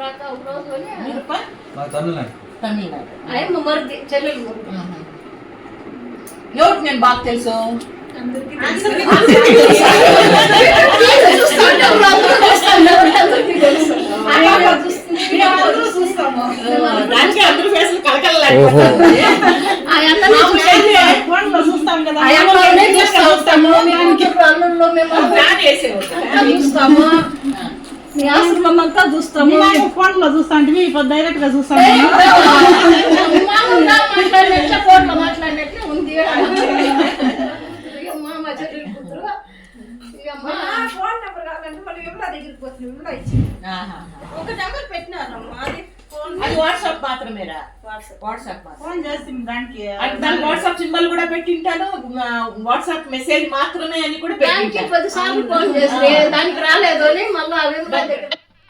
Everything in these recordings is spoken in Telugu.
రాక ఒక రోజులోనే మీరుపా మా తమిళనాడు. తమిళనాడు. ఆయమ్మ మరిది చెల్లెలు. ఎవరికి నేను బాగా తెలుసు. దానికి అందరూ ఫేసులు అన్ననే చూస్తాము. అంతా చూస్తాము. ఫోన్లో చూస్తా అంటే ఇప్పుడు డైరెక్ట్గా మామూలుగా మాట్లాడినట్లే ఫోన్లో మాట్లాడినట్లే ఉంది. ఫోన్ నెంబర్ కావాలంటే దగ్గరికి ఆహా. ఒక నెంబర్ పెట్టినారమ్మా అది ఫోన్ అది వాట్సాప్ మాత్రమేరా? వాట్సాప్. మాత్రం ఫోన్ చేస్తుంది దానికి. దాని వాట్సాప్ సింబల్ కూడా పెట్టింటాను వాట్సాప్ మెసేజ్ మాత్రమే అని కూడా దానికి పెట్టింటాను. పది సార్లు ఫోన్ చేసి దానికి రాలేదు అని మళ్ళీ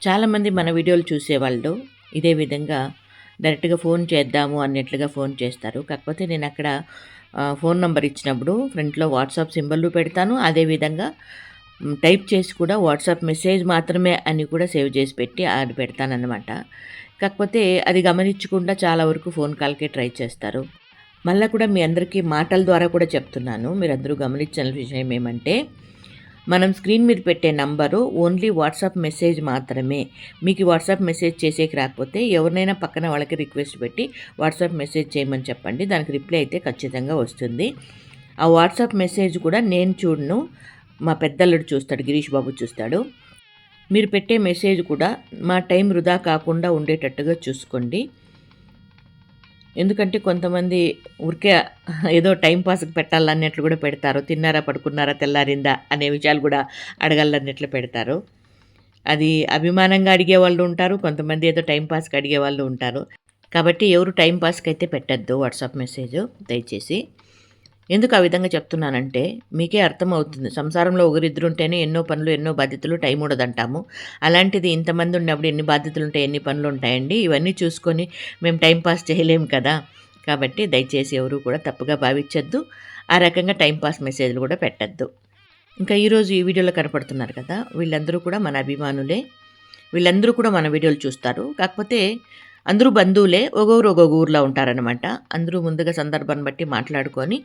చాలామంది మన వీడియోలు చూసేవాళ్ళు ఇదే విధంగా డైరెక్ట్గా ఫోన్ చేద్దాము అన్నట్లుగా ఫోన్ చేస్తారు. కాకపోతే నేను అక్కడ ఫోన్ నెంబర్ ఇచ్చినప్పుడు ఫ్రంట్లో వాట్సాప్ సింబల్ పెడతాను. అదేవిధంగా టైప్ చేసి కూడా వాట్సాప్ మెసేజ్ మాత్రమే అని కూడా సేవ్ చేసి పెట్టి అది పెడతానన్నమాట. కాకపోతే అది గమనించకుండా చాలా వరకు ఫోన్ కాల్కే ట్రై చేస్తారు. మళ్ళీ కూడా మీ అందరికీ మాటల ద్వారా కూడా చెప్తున్నాను. మీరు అందరూ గమనించిన విషయం ఏమంటే మనం స్క్రీన్ మీద పెట్టే నంబరు ఓన్లీ వాట్సాప్ మెసేజ్ మాత్రమే. మీకు వాట్సాప్ మెసేజ్ చేసేకి రాకపోతే ఎవరినైనా పక్కన వాళ్ళకి రిక్వెస్ట్ పెట్టి వాట్సాప్ మెసేజ్ చేయమని చెప్పండి. దానికి రిప్లై అయితే ఖచ్చితంగా వస్తుంది. ఆ వాట్సాప్ మెసేజ్ కూడా నేను చూడను. మా పెద్దల్లుడు చూస్తాడు గిరీష్ బాబు చూస్తాడు. మీరు పెట్టే మెసేజ్ కూడా మా టైం వృధా కాకుండా ఉండేటట్టుగా చూసుకోండి. ఎందుకంటే కొంతమంది ఊరికే ఏదో టైం పాస్కి పెట్టాలన్నట్లు కూడా పెడతారు. తిన్నారా పడుకున్నారా తెల్లారిందా అనే విషయాలు కూడా అడగాలన్నట్లు పెడతారు. అది అభిమానంగా అడిగే వాళ్ళు ఉంటారు కొంతమంది ఏదో టైం పాస్కి అడిగే వాళ్ళు ఉంటారు. కాబట్టి ఎవరు టైం పాస్కి అయితే పెట్టద్దు వాట్సాప్ మెసేజ్ దయచేసి. ఎందుకు ఆ విధంగా చెప్తున్నానంటే మీకే అర్థమవుతుంది. సంసారంలో ఒకరిద్దరు ఉంటేనే ఎన్నో పనులు ఎన్నో బాధ్యతలు టైం ఉండదంటాము. అలాంటిది ఇంతమంది ఉన్నప్పుడు ఎన్ని బాధ్యతలు ఉంటాయి ఎన్ని పనులు ఉంటాయండి ఇవన్నీ చూసుకొని మేము టైం పాస్ చేయలేము కదా. కాబట్టి దయచేసి ఎవరు కూడా తప్పుగా భావించద్దు. ఆ రకంగా టైంపాస్ మెసేజ్లు కూడా పెట్టద్దు. ఇంకా ఈరోజు ఈ వీడియోలో కనపడుతున్నారు కదా వీళ్ళందరూ కూడా మన అభిమానులే. వీళ్ళందరూ కూడా మన వీడియోలు చూస్తారు. కాకపోతే అందరూ బంధువులే ఒగోరు ఒగొగ ఊర్లో ఉంటారనమాట అందరూ ముందుగా సందర్భాన్ని బట్టి మాట్లాడుకొని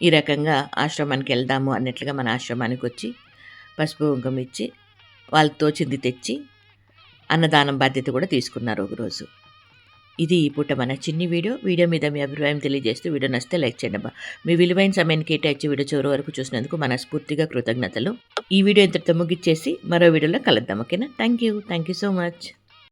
ఈ రకంగా ఆశ్రమానికి వెళ్దాము అన్నట్లుగా మన ఆశ్రమానికి వచ్చి పసుపు కుంకుమ ఇచ్చి వాళ్ళతో చింది తెచ్చి అన్నదానం బాధ్యత కూడా తీసుకున్నారు ఒకరోజు. ఇది ఈ పూట మన చిన్ని వీడియో. వీడియో మీద మీ అభిప్రాయం తెలియజేస్తూ వీడియో నచ్చితే లైక్ చేయండి అబ్బా. మీ విలువైన సమయాన్ని కేటాయించి వీడియో చివరి వరకు చూసినందుకు మనస్ఫూర్తిగా కృతజ్ఞతలు. ఈ వీడియో ఇంతటితో ముగిచ్చేసి మరో వీడియోలో కలుద్దాం ఓకేనా? Thank you thank you so much.